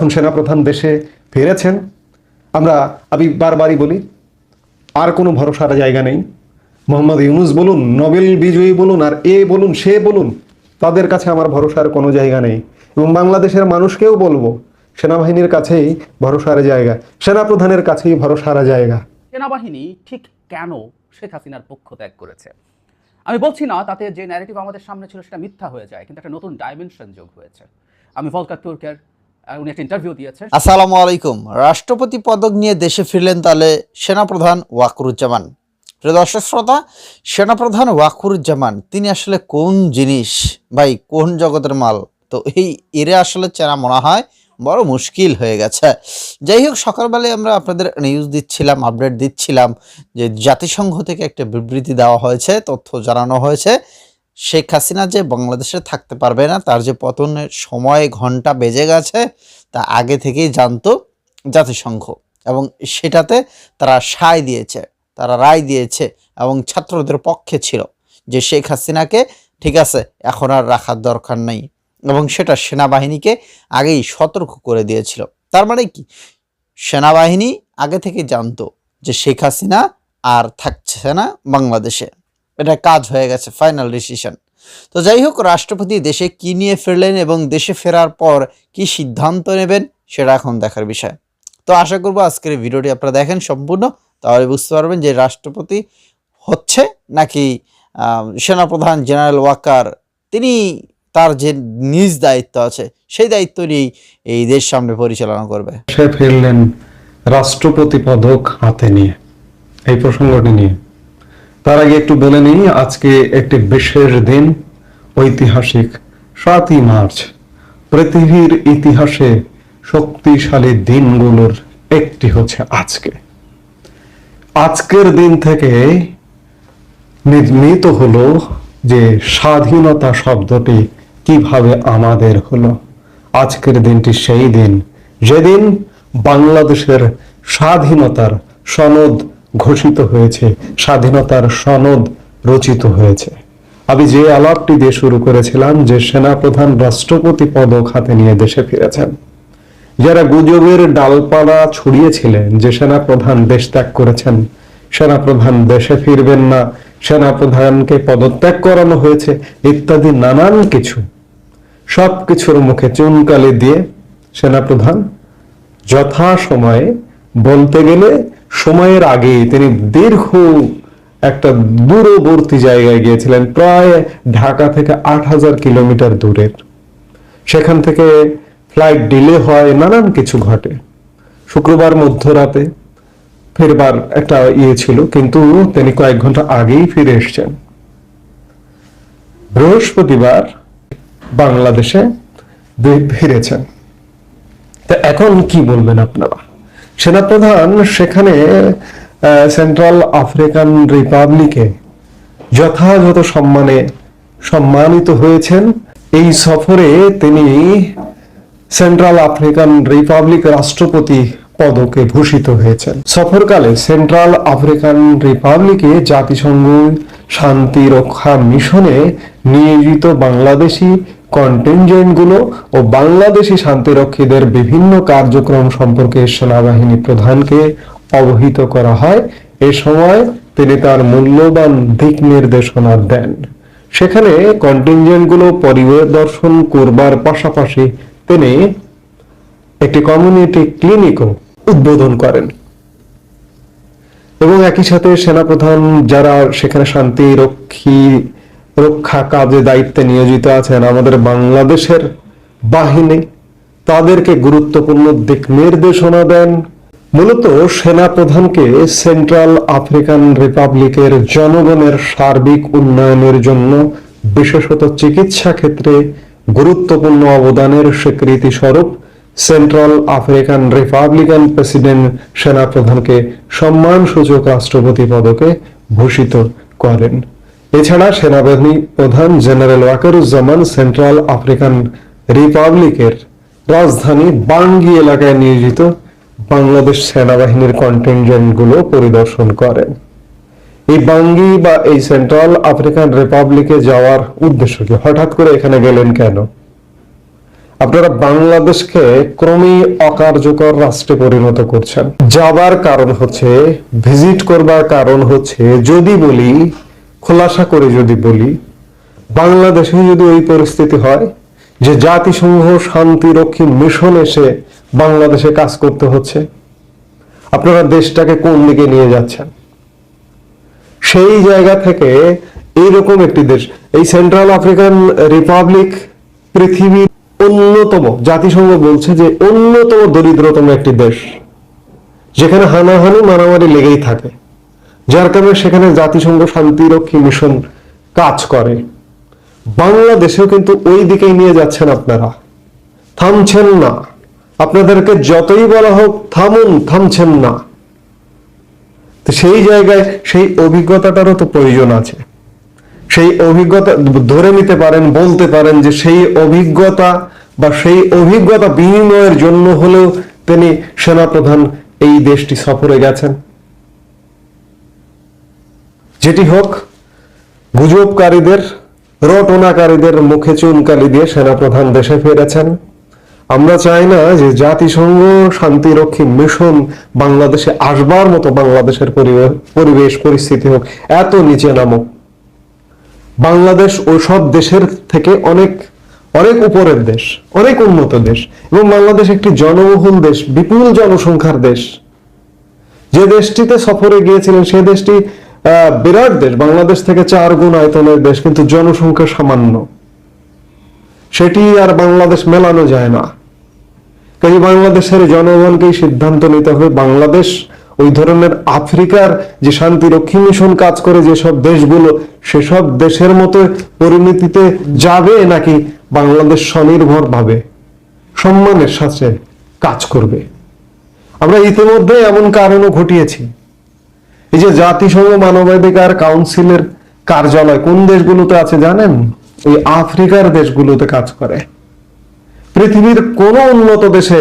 এখন সেনাপ্রধান দেশে ফিরেছেন। আমরা আমি বারবারই বলি, আর কোনো ভরসার জায়গা নেই। মোহাম্মদ ইউনুস বলুন, নোবেল বিজয়ী বলুন, আর এ বলুন, সে বলুন, তাদের কাছে আমার ভরসার কোনো জায়গা নেই। এবং বাংলাদেশের মানুষকেও বলব, সেনাবাহিনীর কাছেই ভরসার জায়গা, সেনাপ্রধানের কাছেই ভরসার জায়গা। সেনাবাহিনী ঠিক কেন শেখ হাসিনার পক্ষ ত্যাগ করেছে? আমি বলছি না, তাতে যে ন্যারেটিভ আমাদের সামনে ছিল সেটা মিথ্যা হয়ে যায়, কিন্তু একটা নতুন ডাইমেনশন যোগ হয়েছে। আমি ভলকার তুর্কের উনি একটা ইন্টারভিউ দিয়েছেন। আসসালামু আলাইকুম। রাষ্ট্রপতি পদক নিয়ে দেশে ফিরলেন তাহলে সেনাপ্রধান ওয়াকরুজ্জামান। প্রিয় দর্শক শ্রোতা, সেনাপ্রধান ওয়াকুরুজ্জামান, তিনি আসলে কোন জিনিস, ভাই, কোন জগতের মাল? তো এই এরে আসলে চেনা মনে হয়, বড় মুশকিল হয়ে গেছে। যাই হোক, সকালবেলায় আমরা আপনাদের নিউজ দিচ্ছিলাম আপডেট দিচ্ছিলাম যে জাতিসংঘ থেকে একটা বিবৃতি দেওয়া হয়েছে, তথ্য জানানো হয়েছে। শেখ হাসিনা যে বাংলাদেশে থাকতে পারবে না, তার যে পতনের সময় ঘণ্টা বেজে গেছে, তা আগে থেকেই জানতো জাতিসংঘ। এবং সেটাতে তারা সায় দিয়েছে, তারা রায় দিয়েছে এবং ছাত্রদের পক্ষে ছিল যে শেখ হাসিনাকে, ঠিক আছে, এখন আর রাখার দরকার নেই। এবং সেটা সেনাবাহিনীকে আগেই সতর্ক করে দিয়েছিল। তার মানে কি? সেনাবাহিনী আগে থেকে জানতো যে শেখ হাসিনা আর থাকছে না বাংলাদেশে। এটা কাজ হয়ে গেছে ফাইনাল ডিসিশন তো যাই হোক, রাষ্ট্রপতি দেশে কি নিয়ে ফিরলেন এবং দেশে ফেরার পর কি সিদ্ধান্ত নেবেন, সেটা এখন দেখার বিষয়। তো আশা করব আজকের ভিডিওটি আপনারা দেখেন সম্পূর্ণ। তাহলে বুঝতে পারবেন যে রাষ্ট্রপতি হচ্ছে নাকি সেনাপ্রধান জেনারেল ওয়াকার, তিনি তার যে নিজ দায়িত্ব আছে, সেই দায়িত্ব নিয়েই এই দেশ সামনে পরিচালনা করবে। সে ফিরলেন রাষ্ট্রপতি পদক হাতে নিয়ে, এই প্রসঙ্গটি নিয়ে। তার আগে একটু বলে নিই, আজকে একটি বিশেষ দিন, ঐতিহাসিক সাতই মার্চ। পৃথিবীর ইতিহাসে শক্তিশালী দিনগুলোর একটি হচ্ছে আজকে। আজকের দিন থেকে নির্মিত হলো যে স্বাধীনতা শব্দটি কীভাবে আমাদের হলো। আজকের দিনটি সেই দিন, যেদিন বাংলাদেশের স্বাধীনতার সনদ ঘোষিত হয়েছে, স্বাধীনতার সনদ রচিত হয়েছে। আমি যে আলাপটি দিয়ে শুরু করেছিলাম যে সেনাপ্রধান রাষ্ট্রপতি পদক হাতে নিয়ে দেশে ফিরেছেন। যারা গুজবের ডালপালা ছড়িয়েছিলেন, যে সেনাপ্রধান দেশ ত্যাগ করেছেন, সেনাপ্রধান দেশে ফিরবেন না, সেনাপ্রধানকে পদত্যাগ করানো হয়েছে, ইত্যাদি নানান কিছু। সব কিছুর মুখে চুনকালি দিয়ে সেনাপ্রধান যথা সময়ে বলতে গেলে সময়ের আগে তিনি দীর্ঘ একটা দূরবর্তী জায়গায় গিয়েছিলেন, প্রায় ঢাকা থেকে আট হাজার কিলোমিটার দূরের। সেখান থেকে ফ্লাইট ডিলে হয়, নানান কিছু ঘটে। শুক্রবার মধ্যরাতে ফেরবার একটা ইয়ে ছিল, কিন্তু তিনি কয়েক ঘণ্টা আগেই ফিরে এসছেন। বৃহস্পতিবার বাংলাদেশে ফিরেছেন। তা এখন কি বলবেন আপনারা? সেনাপ্রধান সেখানে সেন্ট্রাল আফ্রিকান রিপাবলিকে যথাযথ সম্মানে সম্মানিত হয়েছেন। এই সফরে তিনি সেন্ট্রাল আফ্রিকান রিপাবলিক রাষ্ট্রপতি পদকে ভূষিত হয়েছেন। সফরকালে সেন্ট্রাল আফ্রিকান রিপাবলিকে জাতিসংঘ শান্তি রক্ষা মিশনে নিয়োজিত বাংলাদেশি কন্টিনজেন্টগুলো ও বাংলাদেশি শান্তিরক্ষীদের বিভিন্ন কার্যক্রম সম্পর্কে সেনাবাহিনী প্রধানকে অবহিত করা হয়। এ সময় তিনি তার মূল্যবান দিক নির্দেশনা দেন। সেখানে কন্টিনজেন্টগুলো পরিদর্শন করবার পাশাপাশি তিনি একটি কমিউনিটি ক্লিনিকও উদ্বোধন করেন। এবং একই সাথে সেনাপ্রধান যারা সেখানে শান্তি রক্ষী কাজে দায়িত্বে নিয়োজিত আছেন আমাদের বাংলাদেশের বাহিনী। তাদেরকে গুরুত্বপূর্ণ দিক নির্দেশনা দেন। মূলত সেনাপ্রধানকে সেন্ট্রাল আফ্রিকান রিপাবলিকের জনগণের সার্বিক উন্নয়নের জন্য বিশেষত চিকিৎসা ক্ষেত্রে গুরুত্বপূর্ণ অবদানের স্বীকৃতি স্বরূপ সেন্ট্রাল আফ্রিকান রিপাবলিকান প্রেসিডেন্ট সেনাপ্রধানকে সম্মানসূচক রাষ্ট্রপতি পদকে ভূষিত করেন। এছাড়া সেনাবাহিনী প্রধান জেনারেল ওয়াকারুজ্জামান সেন্ট্রাল আফ্রিকান রিপাবলিকের রাজধানী বাঙ্গি এলাকায় নিয়োজিত বাংলাদেশ সেনাবাহিনীর কন্টিনজেন্টগুলো পরিদর্শন করেন এই বাঙ্গি বা এই সেন্ট্রাল আফ্রিকান রিপাবলিকে যাওয়ার উদ্দেশ্য কি? হঠাৎ করে এখানে গেলেন কেন? আপনারা বাংলাদেশকে ক্রমেই অকার্যকর রাষ্ট্রে পরিণত করছেন। যাবার কারণ হচ্ছে, ভিজিট করবার কারণ হচ্ছে, যদি বলি খোলাসা করে যদি বলি, বাংলাদেশে যদি ওই পরিস্থিতি হয় যে জাতিসংঘ শান্তিরক্ষী মিশন এসে বাংলাদেশে কাজ করতে হচ্ছে, আপনারা দেশটাকে কোন দিকে নিয়ে যাচ্ছেন? সেই জায়গা থেকে এইরকম একটি দেশ, এই সেন্ট্রাল আফ্রিকান রিপাবলিক পৃথিবীর অন্যতম, জাতিসংঘ বলছে যে অন্যতম দরিদ্রতম একটি দেশ, যেখানে হানাহানি মারামারি লেগেই থাকে। যার কারণে সেখানে জাতিসংঘ শান্তিরক্ষী মিশন কাজ করে। বাংলাদেশেও কিন্তু ওই দিকেই নিয়ে যাচ্ছেন আপনারা। থামছেন না। আপনাদেরকে যতই বলা হোক, থামুন, থামছেন না। সেই জায়গায় সেই অভিজ্ঞতাটারও তো প্রয়োজন আছে। সেই অভিজ্ঞতা ধরে নিতে পারেন, বলতে পারেন যে সেই অভিজ্ঞতা বা সেই অভিজ্ঞতা বিনিময়ের জন্য হলেও তিনি সেনাপ্রধান এই দেশটি সফরে গেছেন। যেটি হোক, গুজবকারীদের, রটনাকারীদের মুখে চুনকালি দিয়ে সেনাপ্রধান দেশে ফিরেছেন। আমরা চাই না যে জাতিসংঘ শান্তিরক্ষী মিশন বাংলাদেশে আসবার মতো বাংলাদেশের পরিবেশ, পরিস্থিতি হোক, এত নিচে নামুক। বাংলাদেশ ওইসব দেশের থেকে অনেক অনেক উপরের দেশ, অনেক উন্নত দেশ এবং বাংলাদেশ একটি জনবহুল দেশ, বিপুল জনসংখ্যার দেশ। যে দেশটিতে সফরে গিয়েছিলেন সে দেশটি বিরাট দেশ। বাংলাদেশ থেকে চার গুণ আয়তনের দেশ, কিন্তু জনসংখ্যা সামান্য। সেটি আর বাংলাদেশ মেলানো যায় না। কাজে বাংলাদেশের জনগণকেই সিদ্ধান্ত নিতে হবে, বাংলাদেশ ওই ধরনের আফ্রিকার যে শান্তিরক্ষী মিশন কাজ করে যেসব দেশগুলো, সেসব দেশের মতো পরিণতিতে যাবে নাকি বাংলাদেশ স্বনির্ভর ভাবে সম্মানের সাথে কাজ করবে? আমরা ইতিমধ্যে এমন কারণও ঘটিয়েছি। এই যে জাতিসংঘ মানবাধিকার কাউন্সিলের কার্যালয়, কোন দেশগুলোতে আছে জানেন? ওই আফ্রিকার দেশগুলোতে কাজ করে। পৃথিবীর কোন উন্নত দেশে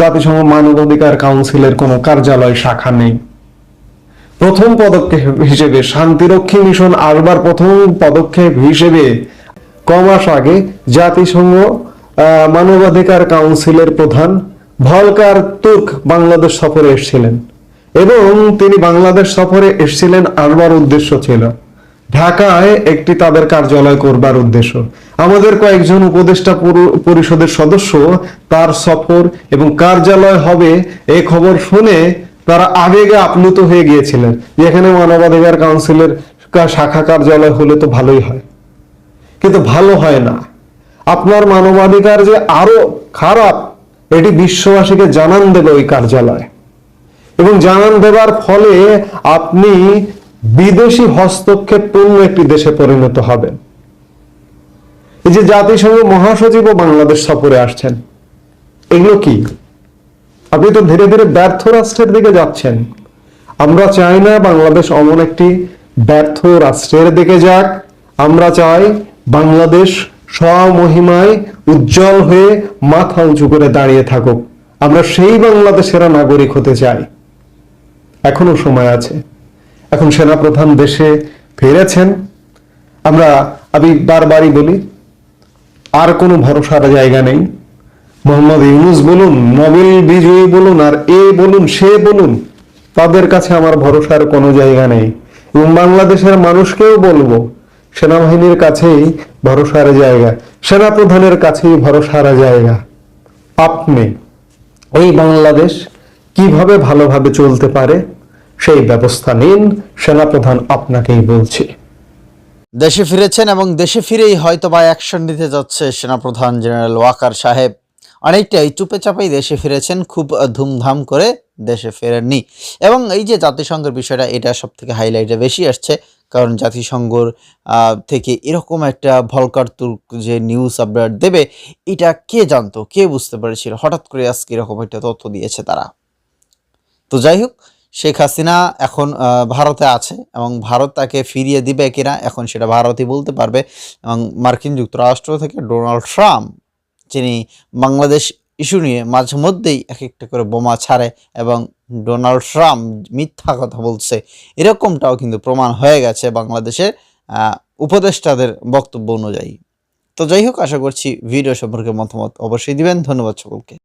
জাতিসংঘ মানবাধিকার কাউন্সিলের কোনো কার্যালয়, শাখা নেই। প্রথম পদক্ষেপ হিসেবে শান্তিরক্ষী মিশন আসবার প্রথম পদক্ষেপ হিসেবে ক মাস আগে জাতিসংঘ মানবাধিকার কাউন্সিলের প্রধান ভলকার তুর্ক বাংলাদেশ সফরে এসেছিলেন। এবং তিনি বাংলাদেশ সফরে এসেছিলেন আসবার উদ্দেশ্য ছিল। ঢাকায় একটি তাদের কার্যালয় করবার উদ্দেশ্য। আমাদের কয়েকজন উপদেষ্টা পরিষদের সদস্য তার সফর এবং কার্যালয় হবে এই খবর শুনে তারা আবেগে আপ্লুত হয়ে গিয়েছিলেন যে এখানে মানবাধিকার কাউন্সিলের শাখা কার্যালয় হলে তো ভালোই হয়। কিন্তু ভালো হয় না। আপনার মানবাধিকার যে আরও খারাপ, এটি বিশ্ববাসীকে জানান দেবে ওই কার্যালয়। এবং জানান দেবার ফলে আপনি বিদেশি হস্তক্ষেপপূর্ণ একটি দেশে পরিণত হবেন। এই যে জাতিসংঘ মহাসচিবও বাংলাদেশ সফরে আসছেন, এগুলো কি? আপনি তো ধীরে ধীরে ব্যর্থ রাষ্ট্রের দিকে যাচ্ছেন। আমরা চাই না বাংলাদেশ অমন একটি ব্যর্থ রাষ্ট্রের দিকে যাক। আমরা চাই বাংলাদেশ স্বমহিমায় উজ্জ্বল হয়ে মাথা উঁচু করে দাঁড়িয়ে থাকুক। আমরা সেই বাংলাদেশের নাগরিক হতে চাই। এখনও সময় আছে। এখন সেনাপ্রধান দেশে ফিরেছেন। আমরা, আমি বারবারই বলি, আর কোনো ভরসার জায়গা নেই। মোহাম্মদ ইউনুস বলুন, নোবেল বিজয়ী বলুন, আর এ বলুন, সে বলুন, তাদের কাছে আমার ভরসার কোনো জায়গা নেই। এবং বাংলাদেশের মানুষকেও বলব, সেনাবাহিনীর কাছেই ভরসার জায়গা, সেনাপ্রধানের কাছেই ভরসার জায়গা। আপনি এই বাংলাদেশ কীভাবে ভালোভাবে চলতে পারে? সেই ব্যবস্থা নিন, সেনাপ্রধান আপনাকেই বলছি। দেশে ফিরেছেন এবং দেশে ফিরেই হয়তো বা অ্যাকশন নিতে যাচ্ছে সেনাপ্রধান জেনারেল ওয়াকার সাহেব। অনেকটাই চুপে চাপেই দেশে ফিরেছেন, খুব ধুমধাম করে দেশে ফেরেননি। এবং এই যে জাতিসংঘের বিষয়টা, এটা সব থেকে হাইলাইটে বেশি আসছে। কারণ জাতিসংঘর থেকে এরকম একটা ভলকার তুর্ক যে নিউজ আপডেট দেবে, এটা কে জানতো, কে বুঝতে পেরেছিল? হঠাৎ করে আজকে এরকম একটা তথ্য দিয়েছে তারা। তো যাই হোক শেখ হাসিনা এখন ভারতে আছে এবং ভারত তাকে ফিরিয়ে দিবে কিনা এখন সেটা ভারতই বলতে পারবে এবং মার্কিন যুক্তরাষ্ট্র থেকে ডোনাল্ড ট্রাম্প, যিনি বাংলাদেশ ইস্যু নিয়ে মাঝে মধ্যেই এক একটা করে বোমা ছাড়ে এবং ডোনাল্ড ট্রাম্প মিথ্যা কথা বলছে, এরকমটাও কিন্তু প্রমাণ হয়ে গেছে বাংলাদেশের উপদেষ্টাদের বক্তব্য অনুযায়ী। তো যাই হোক আশা করছি ভিডিও সম্পর্কে মতামত অবশ্যই দিবেন। ধন্যবাদ সকলকে।